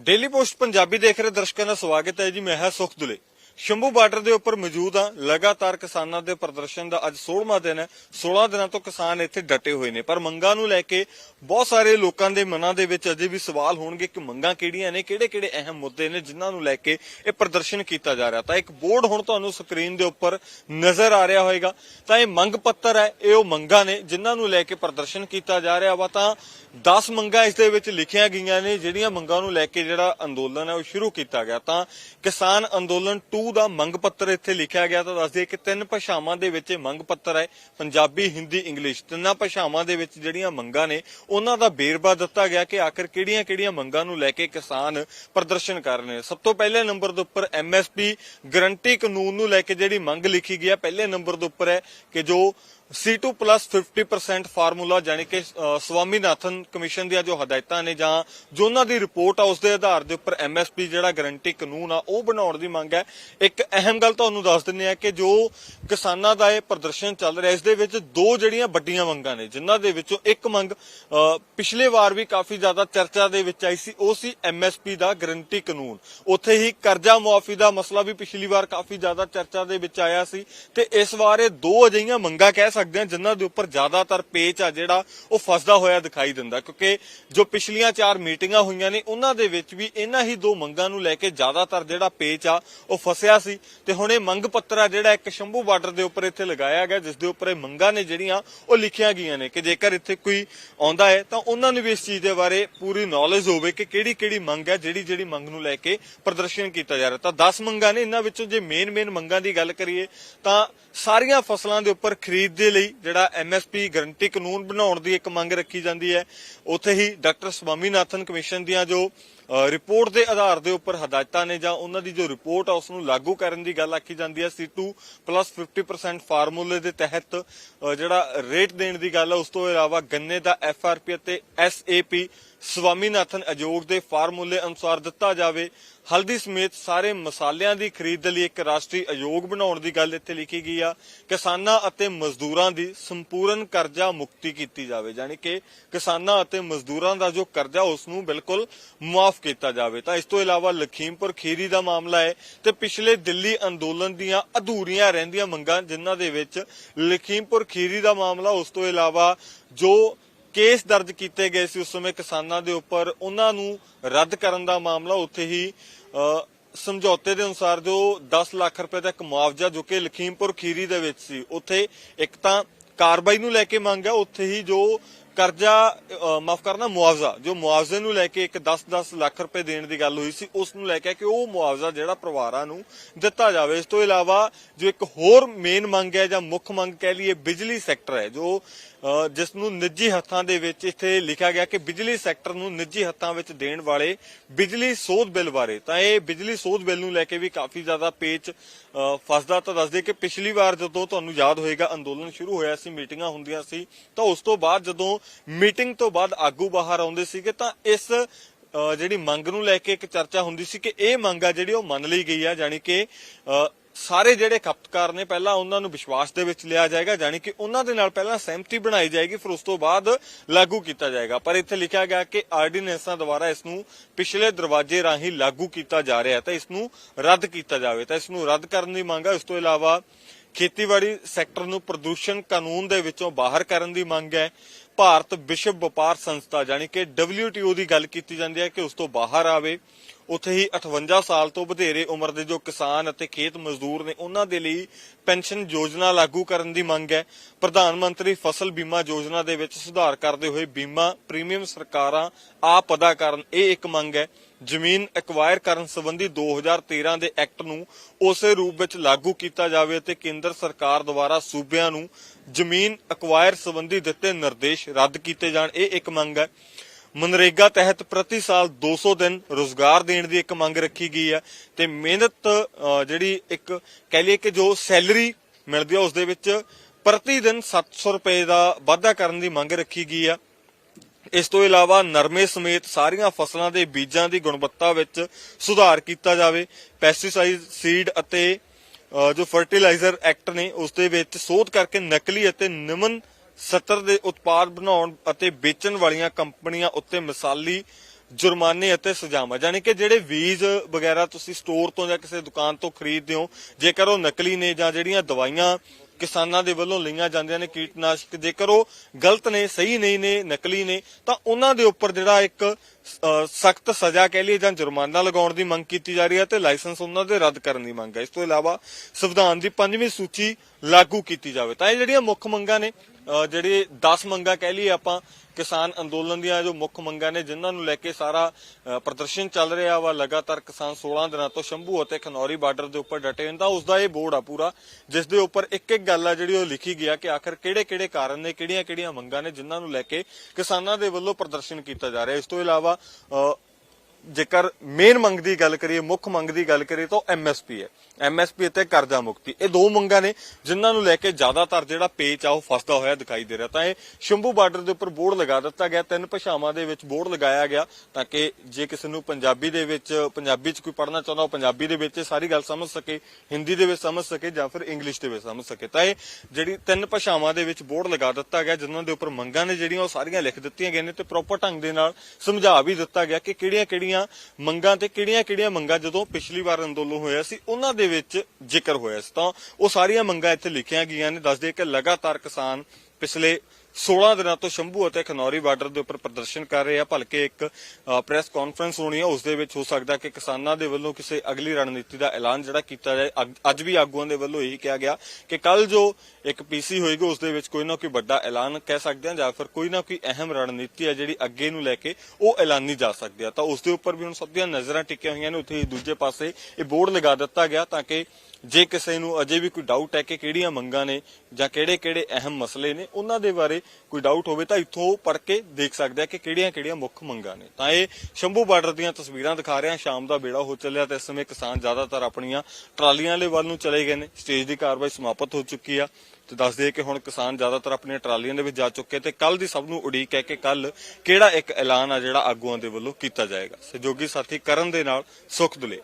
Daily post Punjabi ਦੇਖ ਰਹੇ ਦਰਸ਼ਕਾਂ ਦਾ ਸਵਾਗਤ ਹੈ ਜੀ, ਮੈਂ ਹਾਂ ਸੁਖ ਦੁਲੇ। ਸ਼ੰਭੂ ਬਾਰਡਰ ਦੇ ਉੱਪਰ ਮੌਜੂਦ ਹਾਂ। ਲਗਾਤਾਰ ਕਿਸਾਨਾਂ ਦੇ ਪ੍ਰਦਰਸ਼ਨ ਦਾ ਅੱਜ 16ਵਾਂ ਦਿਨ ਹੈ। 16 ਦਿਨਾਂ ਤੋਂ ਕਿਸਾਨ ਇੱਥੇ ਡਟੇ ਹੋਏ ਨੇ। ਪਰ ਮੰਗਾਂ ਨੂੰ ਲੈ ਕੇ ਬਹੁਤ ਸਾਰੇ ਲੋਕਾਂ ਦੇ ਮਨਾਂ ਦੇ ਵਿੱਚ ਅਜੇ ਵੀ ਸਵਾਲ ਹੋਣਗੇ ਕਿ ਮੰਗਾਂ ਕਿਹੜੀਆਂ ਨੇ, ਕਿਹੜੇ-ਕਿਹੜੇ ਅਹਿਮ ਮੁੱਦੇ ਨੇ ਜਿਨ੍ਹਾਂ ਨੂੰ ਲੈ ਕੇ ਇਹ ਪ੍ਰਦਰਸ਼ਨ ਕੀਤਾ ਜਾ ਰਿਹਾ। ਤਾਂ ਇੱਕ ਬੋਰਡ ਹੁਣ ਤੁਹਾਨੂੰ ਸਕਰੀਨ ਦੇ ਉੱਪਰ ਨਜ਼ਰ ਆ ਰਿਹਾ ਹੋਵੇਗਾ। ਤਾਂ ਇਹ ਮੰਗ ਪੱਤਰ ਹੈ, ਇਹ ਉਹ ਮੰਗਾਂ ਨੇ ਜਿਨ੍ਹਾਂ ਨੂੰ ਲੈ ਕੇ ਪ੍ਰਦਰਸ਼ਨ ਕੀਤਾ ਜਾ ਰਿਹਾ ਵਾ। ਤਾਂ 10 ਮੰਗਾਂ ਇਸ ਦੇ ਵਿੱਚ ਲਿਖੀਆਂ ਗਈਆਂ ਨੇ, ਜਿਹੜੀਆਂ ਮੰਗਾਂ ਨੂੰ ਲੈ ਕੇ ਜਿਹੜਾ ਅੰਦੋਲਨ ਹੈ ਉਹ ਸ਼ੁਰੂ ਕੀਤਾ ਗਿਆ। ਤਾਂ ਕਿਸਾਨ ਅੰਦੋਲਨ 2 ਦਾ ਮੰਗ ਪੱਤਰ ਇੱਥੇ ਲਿਖਿਆ ਗਿਆ ਤਾਂ ਦੱਸਦੇ ਕਿ ਤਿੰਨ ਭਾਸ਼ਾਵਾਂ ਦੇ ਵਿੱਚ ਇਹ ਮੰਗ ਪੱਤਰ ਹੈ, ਪੰਜਾਬੀ, ਹਿੰਦੀ, ਇੰਗਲਿਸ਼। ਤਿੰਨਾਂ ਭਾਸ਼ਾਵਾਂ ਦੇ ਵਿੱਚ ਜਿਹੜੀਆਂ ਮੰਗਾਂ ਨੇ, ਉਹਨਾਂ ਦਾ ਬੇਰਬਾ ਦਿੱਤਾ ਗਿਆ ਕਿ ਆਖਰ ਕਿਹੜੀਆਂ-ਕਿਹੜੀਆਂ ਮੰਗਾਂ ਨੂੰ ਲੈ ਕੇ ਕਿਸਾਨ ਪ੍ਰਦਰਸ਼ਨ ਕਰ ਰਹੇ ਨੇ। ਸਭ ਤੋਂ ਪਹਿਲੇ ਨੰਬਰ ਦੇ ਉੱਪਰ ਐਮਐਸਪੀ ਗਰੰਟੀ ਕਾਨੂੰਨ ਨੂੰ ਲੈ ਕੇ ਜਿਹੜੀ ਮੰਗ ਲਿਖੀ ਗਈ ਹੈ, ਪਹਿਲੇ ਨੰਬਰ ਦੇ ਉੱਪਰ ਹੈ ਕਿ ਜੋ C2 50% ਫਾਰਮੂਲਾ ਜਾਨੀ ਕਿ ਸਵਾਮੀਨਾਥਨ ਕਮਿਸ਼ਨ ਦੀਆਂ ਜੋ ਹਦਾਇਤਾਂ ਨੇ ਜਾਂ ਜੋ ਉਹਨਾਂ ਦੀ ਰਿਪੋਰਟ ਆ, ਉਸ ਦੇ ਆਧਾਰ ਦੇ ਉੱਪਰ ਐਮਐਸਪੀ ਜਿਹੜਾ ਗਰੰਟੀ ਕਾਨੂੰਨ ਆ, ਉਹ ਬਣਾਉਣ ਦੀ ਮੰਗ ਹੈ। ਇੱਕ ਅਹਿਮ ਗੱਲ ਤੁਹਾਨੂੰ ਦੱਸ ਦਿੰਦੇ ਆ ਕਿ ਜੋ ਕਿਸਾਨਾਂ ਦਾ ਇਹ ਪ੍ਰਦਰਸ਼ਨ ਚੱਲ ਰਿਹਾ, ਇਸ ਦੇ ਵਿੱਚ ਦੋ ਜਿਹੜੀਆਂ ਵੱਡੀਆਂ ਮੰਗਾਂ ਨੇ, ਜਿਨ੍ਹਾਂ ਦੇ ਵਿੱਚੋਂ ਇੱਕ ਮੰਗ ਪਿਛਲੇ ਵਾਰ ਵੀ ਕਾਫੀ ਜ਼ਿਆਦਾ ਚਰਚਾ ਦੇ ਵਿੱਚ ਆਈ ਸੀ, ਉਹ ਸੀ ਐਮਐਸਪੀ ਦਾ ਗਰੰਟੀ ਕਾਨੂੰਨ। ਉੱਥੇ ਹੀ ਕਰਜ਼ਾ ਮੁਆਫੀ ਦਾ ਮਸਲਾ ਵੀ ਪਿਛਲੀ ਵਾਰ ਕਾਫੀ ਜ਼ਿਆਦਾ ਚਰਚਾ ਦੇ ਵਿੱਚ ਆਇਆ ਸੀ ਤੇ ਇਸ ਵਾਰ ਇਹ ਦੋ ਅਜਿਹੀਆਂ ਮੰਗਾਂ ਕਹਿ ਸਕਦੇ ਹਾਂ, ਜਿਨ੍ਹਾਂ ਦੇ ਉੱਪਰ ਜ਼ਿਆਦਾਤਰ ਪੇਚ ਆ ਜਿਹੜਾ ਉਹ ਫਸਦਾ ਹੋਇਆ ਦਿਖਾਈ ਦਿੰਦਾ। ਕਿਉਂਕਿ ਜੋ ਪਿਛਲੀਆਂ ਚਾਰ ਮੀਟਿੰਗਾਂ ਹੋਈਆਂ ਨੇ, ਉਹਨਾਂ ਦੇ ਵਿੱਚ ਵੀ ਇਹਨਾਂ ਹੀ ਦੋ ਮੰਗਾਂ ਨੂੰ ਲੈ ਕੇ ਜ਼ਿਆਦਾਤਰ ਜਿਹੜਾ ਪੇਚ ਆ, ਉਹ ਫਸਿਆ ਸੀ। ਤੇ ਹੁਣ ਇਹ ਮੰਗ ਪੱਤਰ ਆ ਜਿਹੜਾ ਇੱਕ ਸ਼ੰਭੂ ਬਾਰਡਰ ਦੇ ਉੱਪਰ ਇੱਥੇ ਲਗਾਇਆ ਗਿਆ, ਜਿਸ ਦੇ ਉੱਪਰ ਇਹ ਮੰਗਾਂ ਨੇ ਜਿਹੜੀਆਂ, ਉਹ ਲਿਖੀਆਂ ਗਈਆਂ ਨੇ ਕਿ ਜੇਕਰ ਇੱਥੇ ਕੋਈ ਆਉਂਦਾ ਹੈ, ਤਾਂ ਉਹਨਾਂ ਨੂੰ ਵੀ ਇਸ ਚੀਜ਼ ਦੇ ਬਾਰੇ ਪੂਰੀ ਨੌਲੇਜ ਹੋਵੇ ਕਿ ਕਿਹੜੀ ਕਿਹੜੀ ਮੰਗ ਹੈ ਜਿਹੜੀ ਜਿਹੜੀ ਮੰਗ ਨੂੰ ਲੈ ਕੇ ਪ੍ਰਦਰਸ਼ਨ ਕੀਤਾ ਜਾ ਰਿਹਾ। ਤਾਂ 10 ਮੰਗਾਂ ਨੇ, ਇਹਨਾਂ ਵਿੱਚੋਂ ਜੇ ਮੇਨ ਮੇਨ ਮੰਗਾਂ ਦੀ ਗੱਲ ਕਰੀਏ, ਤਾਂ ਸਾਰੀਆਂ ਫਸਲਾਂ ਦੇ ਉੱਪਰ ਖਰੀਦ ਦੇ ਲਈ ਜਿਹੜਾ ਐਮਐਸਪੀ ਗਰੰਟੀ ਕਾਨੂੰਨ ਬਣਾਉਣ ਦੀ ਇੱਕ ਮੰਗ ਰੱਖੀ ਜਾਂਦੀ ਹੈ, ਉੱਥੇ ਹੀ ਡਾਕਟਰ ਸਵਾਮੀਨਾਥਨ ਕਮਿਸ਼ਨ ਦੀਆਂ ਜੋ ਰਿਪੋਰਟ ਦੇ ਆਧਾਰ ਦੇ ਉੱਪਰ ਹਦਾਇਤਾਂ ਨੇ ਜਾਂ ਉਹਨਾਂ ਦੀ ਜੋ ਰਿਪੋਰਟ ਆ ਉਸ ਨੂੰ ਲਾਗੂ ਕਰਨ ਦੀ ਗੱਲ ਆਖੀ ਜਾਂਦੀ ਹੈ। C2 50% ਫਾਰਮੂਲੇ ਦੇ ਤਹਿਤ ਜਿਹੜਾ ਰੇਟ ਦੇਣ ਦੀ ਗੱਲ ਹੈ ਉਸ ਤੋਂ ਇਲਾਵਾ ਗੰਨੇ ਦਾ FRP ਅਤੇ SAP ਸਵਾਮੀਨਾਥਨ ਅਯੋਗ ਦੇ ਫਾਰਮੂਲੇ ਅਨੁਸਾਰ ਦਿੱਤਾ ਜਾਵੇ। ਹਲਦੀ ਸਮੇਤ ਸਾਰੇ ਮਸਾਲਿਆਂ ਦੀ ਖਰੀਦ ਦੇ ਲਈ ਇੱਕ ਰਾਸ਼ਟਰੀ ਆਯੋਗ ਬਣਾਉਣ ਦੀ ਗੱਲ ਇੱਥੇ ਲਿਖੀ ਗਈ ਆ। ਕਿਸਾਨਾਂ ਅਤੇ ਮਜ਼ਦੂਰਾਂ ਦੀ ਸੰਪੂਰਨ ਕਰਜ਼ਾ ਮੁਕਤੀ ਕੀਤੀ ਜਾਵੇ ਯਾਨੀ ਕਿ ਕਿਸਾਨਾਂ ਅਤੇ ਮਜ਼ਦੂਰਾਂ ਦਾ ਜੋ ਕਰਜ਼ਾ ਉਸ ਨੂੰ ਬਿਲਕੁਲ ਮੁਆਫ ਕੀਤਾ ਜਾਵੇ। ਤਾਂ ਇਸ ਤੋਂ ਇਲਾਵਾ ਲਖੀਮਪੁਰ ਖੀਰੀ ਦਾ ਮਾਮਲਾ ਹੈ ਤੇ ਪਿਛਲੇ ਦਿੱਲੀ ਅੰਦੋਲਨ ਦੀਆਂ ਅਧੂਰੀਆਂ ਰਹਿੰਦੀਆਂ ਮੰਗਾਂ, ਜਿਨ੍ਹਾਂ ਦੇ ਵਿੱਚ ਲਖੀਮਪੁਰ ਖੀਰੀ ਦਾ ਮਾਮਲਾ, ਉਸ ਤੋਂ ਇਲਾਵਾ ਜੋ ਕੇਸ ਦਰਜ ਕੀਤੇ ਗਏ ਸੀ ਉਸ ਸਮੇਂ ਕਿਸਾਨਾਂ ਦੇ ਉੱਪਰ, ਉਹਨਾਂ ਨੂੰ ਰੱਦ ਕਰਨ ਦਾ ਮਾਮਲਾ, ਉੱਥੇ ਹੀ ਸਮਝੌਤੇ ਦੇ ਅਨੁਸਾਰ ਜੋ 10 ਲੱਖ ਰੁਪਏ ਦਾ ਇੱਕ ਮੁਆਵਜ਼ਾ ਜੋ ਕਿ ਲਖੀਮਪੁਰ ਖੀਰੀ ਦੇ ਵਿੱਚ ਸੀ, ਉੱਥੇ ਇੱਕ ਤਾਂ ਕਾਰਵਾਈ ਨੂੰ ਲੈ ਕੇ ਮੰਗ ਹੈ ਉੱਥੇ ਹੀ ਜੋ ਕਰਜ਼ਾ ਮਾਫ ਕਰਨਾ, ਮੁਆਵਜ਼ਾ। ਜੋ ਮੁਆਵਜ਼ੇ ਨੂੰ ਲੈ ਕੇ ਇੱਕ 10-10 ਲੱਖ ਰੁਪਏ ਦੇਣ ਦੀ ਗੱਲ ਹੋਈ ਸੀ, ਉਸ ਨੂੰ ਲੈ ਕੇ ਕਿ ਉਹ ਮੁਆਵਜ਼ਾ ਜਿਹੜਾ ਪਰਿਵਾਰਾਂ ਨੂੰ ਦਿੱਤਾ ਜਾਵੇ। ਇਸ ਤੋਂ ਇਲਾਵਾ ਜੋ ਇੱਕ ਹੋਰ ਮੇਨ ਮੰਗ ਹੈ ਜਾਂ ਮੁੱਖ ਮੰਗ ਕਹਿ ਲਈਏ, ਬਿਜਲੀ ਸੈਕਟਰ ਹੈ, ਜੋ ਜਿਸ ਨੂੰ ਨਿੱਜੀ ਹੱਥਾਂ ਦੇ ਵਿੱਚ ਇੱਥੇ ਲਿਖਿਆ ਗਿਆ ਕਿ ਬਿਜਲੀ ਸੈਕਟਰ ਨੂੰ ਨਿੱਜੀ ਹੱਥਾਂ ਵਿੱਚ ਦੇਣ ਵਾਲੇ ਬਿਜਲੀ ਸੋਧ ਬਿੱਲ ਬਾਰੇ। ਤਾਂ ਇਹ ਬਿਜਲੀ ਸੋਧ ਬਿੱਲ ਨੂੰ ਲੈ ਕੇ ਵੀ ਕਾਫੀ ਜ਼ਿਆਦਾ ਪੇਚ ਫਸਦਾ ਤਾਂ ਦੱਸਦੇ ਕਿ ਪਿਛਲੀ ਵਾਰ ਜਦੋਂ ਤੁਹਾਨੂੰ ਯਾਦ ਹੋਏਗਾ, ਅੰਦੋਲਨ ਸ਼ੁਰੂ ਹੋਇਆ ਸੀ, ਮੀਟਿੰਗਾਂ ਹੁੰਦੀਆਂ ਸੀ, ਤਾਂ ਉਸ ਤੋਂ ਬਾਅਦ ਜਦੋਂ ਮੀਟਿੰਗ ਤੋਂ ਬਾਅਦ ਆਗੂ ਬਾਹਰ ਆਉਂਦੇ ਸੀਗੇ, ਤਾਂ ਇਸ ਜਿਹੜੀ ਮੰਗ ਨੂੰ ਲੈ ਕੇ ਇੱਕ ਚਰਚਾ ਹੁੰਦੀ ਸੀ ਕਿ ਇਹ ਮੰਗ ਆ ਜਿਹੜੀ ਉਹ ਮੰਨ ਲਈ ਗਈ ਆ ਜਾਨੀ ਕਿ ਸਾਰੇ ਜਿਹੜੇ ਖਪਤਕਾਰ ਨੇ ਪਹਿਲਾਂ ਉਹਨਾਂ ਨੂੰ ਵਿਸ਼ਵਾਸ ਦੇ ਵਿੱਚ ਲਿਆ ਜਾਏਗਾ ਜਾਨੀ ਕਿ ਉਹਨਾਂ ਦੇ ਨਾਲ ਪਹਿਲਾਂ ਸਹਿਮਤੀ ਬਣਾਈ ਜਾਏਗੀ, ਫਿਰ ਉਸ ਤੋਂ ਬਾਅਦ ਲਾਗੂ ਕੀਤਾ ਜਾਏਗਾ। ਪਰ ਇੱਥੇ ਲਿਖਿਆ ਗਿਆ ਕਿ ਆਰਡੀਨੈਂਸਾਂ ਦੁਆਰਾ ਇਸ ਨੂੰ ਪਿਛਲੇ ਦਰਵਾਜ਼ੇ ਰਾਹੀਂ ਲਾਗੂ ਕੀਤਾ ਜਾ ਰਿਹਾ ਹੈ, ਤਾਂ ਇਸ ਨੂੰ ਰੱਦ ਕੀਤਾ ਜਾਵੇ। ਤਾਂ ਇਸ ਨੂੰ ਰੱਦ ਕਰਨ ਦੀ ਮੰਗ ਹੈ ਇਸ ਤੋਂ ਇਲਾਵਾ ਖੇਤੀਬਾੜੀ ਸੈਕਟਰ ਨੂੰ ਪ੍ਰਦੂਸ਼ਣ ਕਾਨੂੰਨ ਦੇ ਵਿੱਚੋਂ ਬਾਹਰ ਕਰਨ ਦੀ ਮੰਗ ਹੈ। ਭਾਰਤ ਵਿਸ਼ਵ ਵਪਾਰ ਸੰਸਥਾ ਯਾਨੀ ਕਿ WTO ਦੀ ਗੱਲ ਕੀਤੀ ਜਾਂਦੀ ਹੈ ਕਿ ਉਸ ਤੋਂ ਬਾਹਰ ਆਵੇ। ਉੱਥੇ ਹੀ 58 ਸਾਲ ਤੋਂ ਵਧੇਰੇ ਉਮਰ ਦੇ ਜੋ ਕਿਸਾਨ ਅਤੇ ਖੇਤ ਮਜ਼ਦੂਰ ਨੇ, ਉਹਨਾਂ ਦੇ ਲਈ ਪੈਨਸ਼ਨ ਯੋਜਨਾ ਲਾਗੂ ਕਰਨ ਦੀ ਮੰਗ ਹੈ। ਪ੍ਰਧਾਨ ਮੰਤਰੀ ਫਸਲ ਬੀਮਾ ਯੋਜਨਾ ਦੇ ਵਿੱਚ ਸੁਧਾਰ ਕਰਦੇ ਹੋਏ ਬੀਮਾ ਪ੍ਰੀਮੀਅਮ ਸਰਕਾਰਾਂ ਆਪ ਅਦਾ ਕਰਨ, ਇਹ ਇੱਕ ਮੰਗ ਹੈ। ਜ਼ਮੀਨ ਐਕਵਾਇਰ ਕਰਨ ਸੰਬੰਧੀ 2013 ਦੇ ਐਕਟ ਨੂੰ ਉਸੇ ਰੂਪ ਵਿੱਚ ਲਾਗੂ ਕੀਤਾ ਜਾਵੇ ਅਤੇ ਕੇਂਦਰ ਸਰਕਾਰ ਦੁਆਰਾ ਸੂਬਿਆਂ ਨੂੰ ਜ਼ਮੀਨ ਐਕਵਾਇਰ ਸੰਬੰਧੀ ਦਿੱਤੇ ਨਿਰਦੇਸ਼ ਰੱਦ ਕੀਤੇ ਜਾਣ। ਇਹ ਇੱਕ ਮੰਗ ਹੈ। ਮਨਰੇਗਾ ਤਹਿਤ ਪ੍ਰਤੀ ਸਾਲ 200 ਦਿਨ ਰੋਜ਼ਗਾਰ ਦੇਣ ਦੀ ਇੱਕ ਮੰਗ ਰੱਖੀ ਗਈ ਹੈ ਤੇ ਮਿਹਨਤ ਜਿਹੜੀ ਇੱਕ ਕਹਿ ਲਈਏ ਕਿ ਜੋ ਸੈਲਰੀ ਮਿਲਦੀ ਹੈ, ਉਸ ਦੇ ਵਿੱਚ ਪ੍ਰਤੀ ਦਿਨ 700 ਰੁਪਏ ਦਾ ਵਾਧਾ ਕਰਨ ਦੀ ਮੰਗ ਰੱਖੀ ਗਈ ਹੈ। ਇਸ ਤੋਂ ਇਲਾਵਾ ਨਰਮੇ ਸਮੇਤ ਸਾਰੀਆਂ ਫਸਲਾਂ ਦੇ ਬੀਜਾਂ ਦੀ ਗੁਣਵੱਤਾ ਵਿੱਚ ਸੁਧਾਰ ਕੀਤਾ ਜਾਵੇ। ਪੈਸਟੀਸਾਈਡ ਸੀਡ ਅਤੇ ਜੋ ਫਰਟੀਲਾਈਜ਼ਰ ਐਕਟ ਨੇ, ਉਸ ਦੇ ਵਿੱਚ ਸੋਧ ਕਰਕੇ ਨਕਲੀ ਅਤੇ ਨਿਮਨ ਸਤਰ ਦੇ ਉਤਪਾਦ ਬਣਾਉਣ ਅਤੇ ਵੇਚਣ ਵਾਲੀਆਂ ਕੰਪਨੀਆਂ ਉੱਤੇ ਮਿਸਾਲੀ ਜੁਰਮਾਨੇ ਅਤੇ ਸਜ਼ਾਵਾਂ। ਯਾਨੀ ਕਿ ਜਿਹੜੇ ਬੀਜ ਵਗੈਰਾ ਤੁਸੀਂ ਸਟੋਰ ਤੋਂ ਜਾਂ ਕਿਸੇ ਦੁਕਾਨ ਤੋਂ ਖਰੀਦਦੇ ਹੋ, ਜੇਕਰ ਉਹ ਨਕਲੀ ਨੇ ਜਾਂ ਜਿਹੜੀਆਂ ਦਵਾਈਆਂ ਕਿਸਾਨਾਂ ਦੇ ਵੱਲੋਂ ਲਈਆਂ ਜਾਂਦੀਆਂ ਨੇ ਕੀਟਨਾਸ਼ਕ। ਜੇਕਰ ਉਹ ਗਲਤ ਨੇ, ਸਹੀ ਨਹੀਂ ਨੇ, ਨਕਲੀ ਨੇ, ਤਾਂ ਉਹਨਾਂ ਦੇ ਉੱਪਰ ਜਿਹੜਾ ਇੱਕ ਸਖਤ ਸਜ਼ਾ ਕਹਿ ਲਈਏ ਜਾਂ ਜੁਰਮਾਨਾ ਲਗਾਉਣ ਦੀ ਮੰਗ ਕੀਤੀ ਜਾ ਰਹੀ ਹੈ ਤੇ ਲਾਇਸੈਂਸ ਉਹਨਾਂ ਦੇ ਰੱਦ ਕਰਨ ਦੀ ਮੰਗ ਹੈ। ਇਸ ਤੋਂ ਇਲਾਵਾ ਸੰਵਿਧਾਨ ਦੀ ਪੰਜਵੀਂ ਸੂਚੀ ਲਾਗੂ ਕੀਤੀ ਜਾਵੇ। ਤਾਂ ਇਹ ਜਿਹੜੀਆਂ ਮੁੱਖ ਮੰਗਾਂ ਨੇ ਅ, ਜਿਹੜੀ 10 ਮੰਗਾਂ ਕਹਿ ਲਈਏ ਆਪਾਂ ਕਿਸਾਨ ਅੰਦੋਲਨ ਦੀਆਂ ਜੋ ਮੁੱਖ ਮੰਗਾਂ ਨੇ ਜਿਨ੍ਹਾਂ ਨੂੰ ਲੈ ਕੇ ਸਾਰਾ ਪ੍ਰਦਰਸ਼ਨ ਚੱਲ ਰਿਹਾ ਵਾ ਲਗਾਤਾਰ ਕਿਸਾਨ 16 ਦਿਨਾਂ ਤੋਂ ਸ਼ੰਭੂ ਅਤੇ ਖਨੌਰੀ ਬਾਰਡਰ ਦੇ ਉੱਪਰ ਡਟੇ ਨੇ ਤਾਂ ਉਸ ਦਾ ਇਹ ਬੋਰਡ ਆ ਪੂਰਾ ਜਿਸ ਦੇ ਉੱਪਰ ਇੱਕ ਇੱਕ ਗੱਲ ਆ ਜਿਹੜੀ ਉਹ ਲਿਖੀ ਗਿਆ ਕਿ ਆਖਰ ਕਿਹੜੇ ਕਿਹੜੇ ਕਾਰਨ ਨੇ ਕਿਹੜੀਆਂ ਕਿਹੜੀਆਂ ਮੰਗਾਂ ਨੇ ਜਿਨ੍ਹਾਂ ਨੂੰ ਲੈ ਕੇ ਕਿਸਾਨਾਂ ਦੇ ਵੱਲੋਂ ਪ੍ਰਦਰਸ਼ਨ ਕੀਤਾ ਜਾ ਰਿਹਾ। ਇਸ ਤੋਂ ਇਲਾਵਾ 呃 ਜੇਕਰ ਮੇਨ ਮੰਗ ਦੀ ਗੱਲ ਕਰੀਏ, ਮੁੱਖ ਮੰਗ ਦੀ ਗੱਲ ਕਰੀਏ ਤਾਂ ਐਮਐਸਪੀ ਹੈ। ਐਮਐਸਪੀ ਅਤੇ ਕਰਜ਼ਾ ਮੁਕਤੀ। ਇਹ ਦੋ ਮੰਗਾਂ ਨੇ ਜਿਨ੍ਹਾਂ ਨੂੰ ਲੈ ਕੇ ਜ਼ਿਆਦਾਤਰ ਜਿਹੜਾ ਪੇਚ ਆ ਉਹ ਫਸਦਾ ਹੋਇਆ ਦਿਖਾਈ ਦੇ ਰਿਹਾ। ਤਾਂ ਇਹ ਸ਼ੰਭੂ ਬਾਰਡਰ ਦੇ ਉੱਪਰ ਬੋਰਡ ਲਗਾ ਦਿੱਤਾ ਗਿਆ। ਤਿੰਨ ਭਾਸ਼ਾਵਾਂ ਦੇ ਵਿੱਚ ਬੋਰਡ ਲਗਾਇਆ ਗਿਆ ਤਾਂ ਕਿ ਜੇ ਕਿਸੇ ਨੂੰ ਪੰਜਾਬੀ ਦੇ ਵਿੱਚ, ਪੰਜਾਬੀ ਚ ਕੋਈ ਪੜ੍ਹਨਾ ਚਾਹੁੰਦਾ, ਉਹ ਪੰਜਾਬੀ ਦੇ ਵਿੱਚ ਸਾਰੀ ਗੱਲ ਸਮਝ ਸਕੇ, ਹਿੰਦੀ ਦੇ ਵਿੱਚ ਸਮਝ ਸਕੇ ਜਾਂ ਫਿਰ ਇੰਗਲਿਸ਼ ਦੇ ਵਿੱਚ ਸਮਝ ਸਕੇ। ਤਾਂ ਇਹ ਜਿਹੜੀ ਤਿੰਨ ਭਾਸ਼ਾਵਾਂ ਦੇ ਵਿੱਚ ਬੋਰਡ ਲਗਾ ਦਿੱਤਾ ਗਿਆ, ਜਿਨ੍ਹਾਂ ਦੇ ਉੱਪਰ ਮੰਗਾਂ ਨੇ ਜਿਹੜੀਆਂ ਉਹ ਸਾਰੀਆਂ ਲਿਖ ਦਿੱਤੀਆਂ ਗਈਆਂ ਨੇ ਤੇ ਪ੍ਰੋਪਰ ਢੰਗ ਦੇ ਨਾਲ ਸਮਝਾ ਵੀ ਦਿੱਤਾ ਗਿਆ ਕਿ ਕਿਹੜੀਆਂ ਕਿਹੜੀਆਂ ਕਿਹੜੀਆਂ-ਕਿਹੜੀਆਂ ਮੰਗਾਂ ਤੇ ਕਿਹੜੀਆਂ-ਕਿਹੜੀਆਂ ਮੰਗਾਂ ਜਦੋਂ ਪਿਛਲੀ ਵਾਰ ਅੰਦੋਲਨ ਹੋਇਆ ਸੀ, ਉਹਨਾਂ ਦੇ ਵਿੱਚ ਜ਼ਿਕਰ ਹੋਇਆ ਸੀ। ਤਾਂ ਉਹ ਸਾਰੀਆਂ ਮੰਗਾਂ ਇੱਥੇ ਲਿਖੀਆਂ ਗਈਆਂ ਨੇ। ਦੱਸਦੇ ਕਿ ਲਗਾਤਾਰ ਕਿਸਾਨ ਪਿਛਲੇ 16 ਦਿਨਾਂ ਤੋਂ ਸ਼ੰਭੂ ਅਤੇ ਖਨੌਰੀ ਬਾਰਡਰ ਦੇ ਉੱਪਰ ਪ੍ਰਦਰਸ਼ਨ ਕਰ ਰਹੇ ਆ, ਭਲਕੇ ਇੱਕ ਪ੍ਰੈਸ ਕਾਨਫਰੰਸ ਹੋਣੀ ਹੈ ਉਸ ਦੇ ਵਿੱਚ ਹੋ ਸਕਦਾ ਕਿ ਕਿਸਾਨਾਂ ਦੇ ਵੱਲੋਂ ਕਿਸੇ ਅਗਲੀ ਰਣਨੀਤੀ ਦਾ ਐਲਾਨ ਜਿਹੜਾ ਕੀਤਾ ਜਾਏ। ਅੱਜ ਵੀ ਆਗੂਆਂ ਦੇ ਵੱਲੋਂ ਇਹੀ ਕਿਹਾ ਗਿਆ ਕਿ ਕੱਲ ਜੋ ਇੱਕ ਪੀਸੀ ਹੋਏਗੀ, ਉਸ ਦੇ ਵਿੱਚ ਕੋਈ ਨਾ ਕੋਈ ਵੱਡਾ ਐਲਾਨ ਕਹਿ ਸਕਦੇ ਹਾਂ ਜਾਂ ਫਿਰ ਕੋਈ ਨਾ ਕੋਈ ਅਹਿਮ ਰਣਨੀਤੀ ਹੈ ਜਿਹੜੀ ਅੱਗੇ ਨੂੰ ਲੈ ਕੇ ਉਹ ਐਲਾਨੀ ਜਾ ਸਕਦੀ ਹੈ ਤਾਂ ਉਸ ਦੇ ਉੱਪਰ ਵੀ ਹੁਣ ਸਭ ਦੀਆਂ ਨਜ਼ਰਾਂ ਟਿਕੀਆਂ ਹੋਈਆਂ ਨੇ, ਉੱਥੇ ਦੂਜੇ ਪਾਸੇ ਇਹ ਬੋਰਡ ਲਗਾ ਦਿੱਤਾ ਗਿਆ ਤਾਂ ਕਿ ਜੇ ਕਿਸੇ ਨੂੰ ਅਜੇ ਵੀ ਕੋਈ ਡਾਊਟ ਹੈ ਕਿ ਕਿਹੜੀਆਂ ਮੰਗਾਂ ਨੇ ਜਾਂ ਕਿਹੜੇ-ਕਿਹੜੇ ਅਹਿਮ ਮਸਲੇ ਨੇ, ਉਹਨਾਂ ਦੇ ਬਾਰੇ ਕੋਈ ਡਾਊਟ ਹੋਵੇ ਤਾਂ ਇੱਥੋਂ ਪੜ੍ਹ ਕੇ ਦੇਖ ਸਕਦਾ ਹੈ ਕਿ ਕਿਹੜੀਆਂ-ਕਿਹੜੀਆਂ ਮੁੱਖ ਮੰਗਾਂ ਨੇ। ਤਾਂ ਇਹ ਸ਼ੰਭੂ ਬਾਰਡਰ ਦੀਆਂ ਤਸਵੀਰਾਂ ਦਿਖਾ ਰਿਹਾ, ਸ਼ਾਮ ਦਾ ਵੇੜਾ ਹੋ ਚੱਲਿਆ ਤੇ ਇਸ ਸਮੇਂ ਕਿਸਾਨ ਜ਼ਿਆਦਾਤਰ ਆਪਣੀਆਂ ਟਰਾਲੀਆਂ ਵਾਲੇ ਵੱਲ ਨੂੰ ਚਲੇ ਗਏ ਨੇ। ਸਟੇਜ ਦੀ ਕਾਰਵਾਈ ਸਮਾਪਤ ਹੋ ਚੁੱਕੀ ਆ ਤੇ ਦੱਸ ਦਈਏ ਕਿ ਹੁਣ ਕਿਸਾਨ ਜ਼ਿਆਦਾਤਰ ਆਪਣੀਆਂ ਟਰਾਲੀਆਂ ਦੇ ਵਿੱਚ ਜਾ ਚੁੱਕੇ ਤੇ ਕੱਲ ਦੀ ਸਭ ਨੂੰ ਉਡੀਕ ਹੈ ਕਿ ਕੱਲ ਕਿਹੜਾ ਇੱਕ ਐਲਾਨ ਆ ਜਿਹੜਾ ਆਗੂਆਂ ਦੇ ਵੱਲੋਂ ਕੀਤਾ ਜਾਏਗਾ। ਸਹਿਯੋਗੀ ਸਾਥੀ ਕਰਨ ਦੇ ਨਾਲ ਸੁਖ ਦੁਲੇ